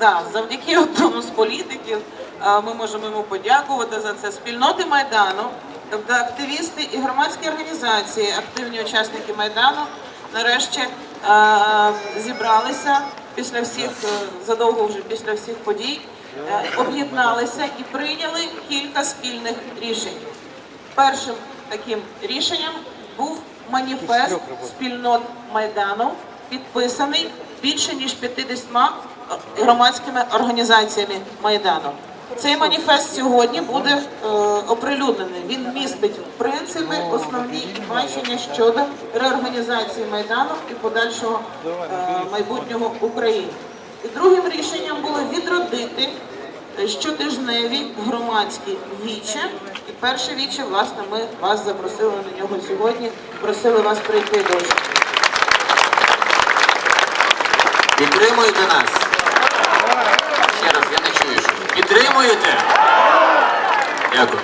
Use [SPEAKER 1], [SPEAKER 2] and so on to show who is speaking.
[SPEAKER 1] да, завдяки одному з політиків ми можемо йому подякувати за це. Спільноти Майдану, тобто активісти і громадські організації, активні учасники Майдану, нарешті зібралися після всіх, е, задовго вже після всіх подій, е, об'єдналися і прийняли кілька спільних рішень. Першим таким рішенням був маніфест спільнот Майдану, підписаний більше ніж 50 громадськими організаціями Майдану. Цей маніфест сьогодні буде е, оприлюднений. Він містить принципи, основні бачення щодо реорганізації Майдану і подальшого е, майбутнього України. І другим рішенням було відродити щотижневі громадські віча. І перше віче, власне, ми вас запросили на нього сьогодні, просили вас прийти до.
[SPEAKER 2] Підтримуєте нас? Ще раз, я не чую. що. Підтримуєте? Дякую.